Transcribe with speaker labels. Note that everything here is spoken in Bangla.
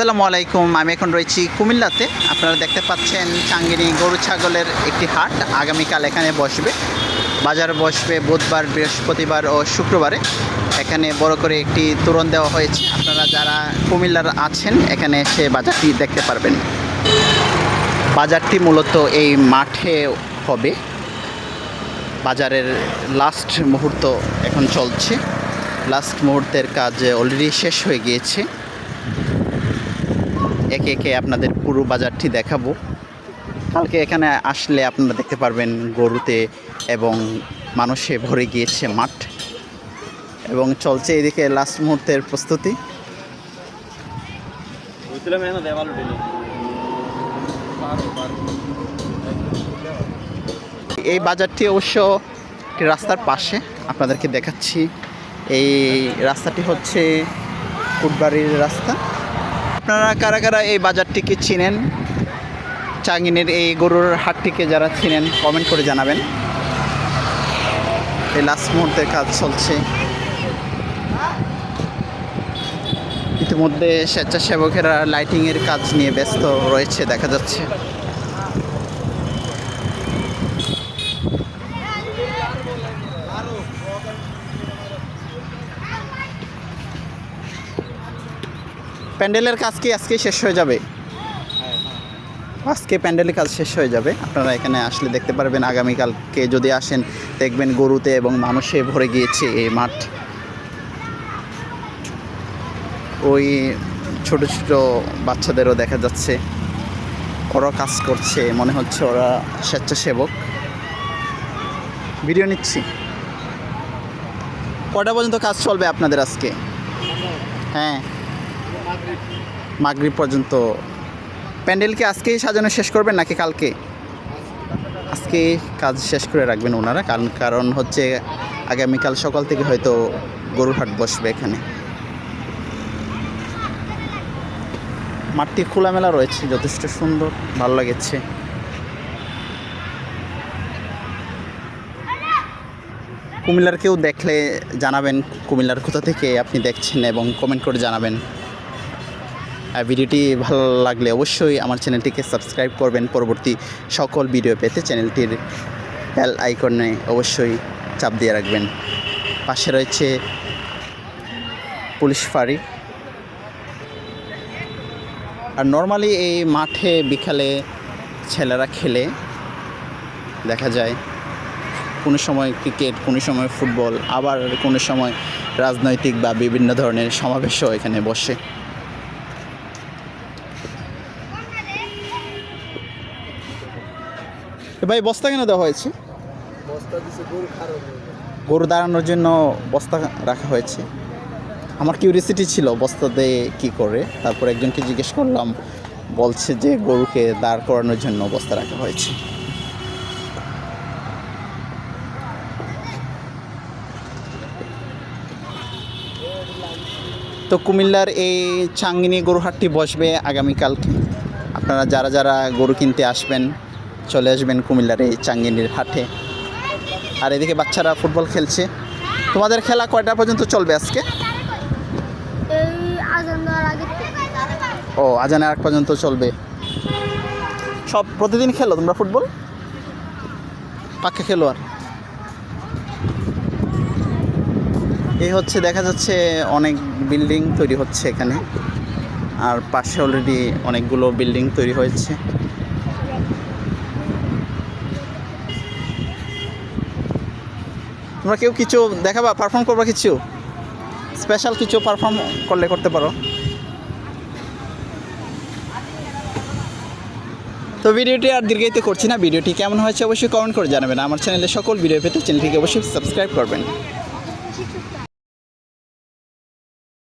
Speaker 1: আসসালামু আলাইকুম, আমি এখন রয়েছি কুমিল্লাতে। আপনারা দেখতে পাচ্ছেন চাঙ্গিনী গরু ছাগলের একটি হাট। আগামীকাল এখানে বসবে। বাজার বসবে বুধবার, বৃহস্পতিবার ও শুক্রবারে। এখানে বড় করে একটি তোরণ দেওয়া হয়েছে। আপনারা যারা কুমিল্লার আছেন, এখানে এসে বাজারটি দেখতে পারবেন। বাজারটি মূলত এই মাঠে হবে। বাজারের লাস্ট মুহূর্ত এখন চলছে। লাস্ট মুহূর্তের কাজ অলরেডি শেষ হয়ে গিয়েছে। একে একে আপনাদের পুরো বাজারটি দেখাবো। কালকে এখানে আসলে আপনারা দেখতে পারবেন গরুতে এবং মানুষে ভরে গিয়েছে মাঠ। এবং চলছে এদিকে লাস্ট মুহূর্তের প্রস্তুতি। এই বাজারটি অবশ্য একটি রাস্তার পাশে আপনাদেরকে দেখাচ্ছি। এই রাস্তাটি হচ্ছে কুটবাড়ির রাস্তা। আপনারা কারা কারা এই বাজারটিকে চিনেন? চাঙ্গিনের এই গরুর হাটটিকে যারা চিনেন কমেন্ট করে জানাবেন। এই লাস্ট মুহূর্তের কাজ চলছে। ইতিমধ্যে স্বেচ্ছাসেবকেরা লাইটিংয়ের কাজ নিয়ে ব্যস্ত রয়েছে, দেখা যাচ্ছে। প্যান্ডেলের কাজ কি আজকে শেষ হয়ে যাবে? আজকে প্যান্ডেলের কাজ শেষ হয়ে যাবে। আপনারা এখানে আসলে দেখতে পারবেন আগামীকালকে যদি আসেন, দেখবেন গরুতে এবং মানুষে ভরে গিয়েছে এই মাঠ। ওই ছোট ছোট বাচ্চাদেরও দেখা যাচ্ছে। ওরা কাজ করছে, মনে হচ্ছে ওরা স্বেচ্ছাসেবক। ভিডিও নিচ্ছি। কটা পর্যন্ত কাজ চলবে আপনাদের আজকে? হ্যাঁ। মাগরিব পর্যন্ত। প্যান্ডেলকে আজকেই সাজানো শেষ করবেন নাকি কালকে? আজকে কাজ শেষ করে রাখবেন ওনারা, কারণ কারণ হচ্ছে আগামীকাল সকাল থেকে হয়তো গরুর হাট বসবে এখানে। মাঠটি খোলামেলা রয়েছে, যথেষ্ট সুন্দর, ভালো লাগেছে। কুমিল্লার কেউ দেখলে জানাবেন, কুমিল্লার কোথা থেকে আপনি দেখছেন এবং কমেন্ট করে জানাবেন। ভিডিওটি ভালো লাগলে অবশ্যই আমার চ্যানেলটিকে সাবস্ক্রাইব করবেন। পরবর্তী সকল ভিডিও পেতে চ্যানেলটির বেল আইকনে অবশ্যই চাপ দিয়ে রাখবেন। পাশে রয়েছে পুলিশ ফাঁড়ি। আর নর্মালি এই মাঠে বিকালে ছেলেরা খেলে, দেখা যায়। কোনো সময় ক্রিকেট কোনো সময় ফুটবল আবার কোনো সময় রাজনৈতিক বা বিভিন্ন ধরনের সমাবেশও এখানে বসে। ভাই বস্তা কেন দেওয়া হয়েছে?
Speaker 2: গরু
Speaker 1: দাঁড়ানোর জন্য বস্তা রাখা হয়েছে। আমার কিউরিয়াসিটি ছিল বস্তা দিয়ে কী করে। তারপর একজনকে জিজ্ঞেস করলাম বলছে যে গরুকে দাঁড় করানোর জন্য বস্তা রাখা হয়েছে। তো কুমিল্লার এই চাঙ্গিনী গরু হাটটি বসবে আগামীকালকে। আপনারা যারা যারা গরু কিনতে আসবেন চলে আসবেন কুমিল্লার এই চাঙ্গিনীর হাটে। আর এদিকে বাচ্চারা ফুটবল খেলছে। তোমাদের খেলা কয়টা পর্যন্ত চলবে আজকে? ও, আজানের আগ পর্যন্ত চলবে। সব প্রতিদিন খেলো তোমরা ফুটবল? পাক্কা খেলো আর এই হচ্ছে, দেখা যাচ্ছে অনেক বিল্ডিং তৈরি হচ্ছে এখানে। আর পাশে অলরেডি অনেকগুলো বিল্ডিং তৈরি হয়েছে। তোমরা কেউ কিছু দেখাবা পারফর্ম করবা কিছু? স্পেশাল কিছু পারফর্ম করলে করতে পারো। তো ভিডিওটি আর দীর্ঘায়িত করছি না, ভিডিওটি কেমন হয়েছে অবশ্যই কমেন্ট করে জানাবেন। আমার চ্যানেলে সকল ভিডিও পেতে চ্যানেলটিকে অবশ্যই সাবস্ক্রাইব করবেন।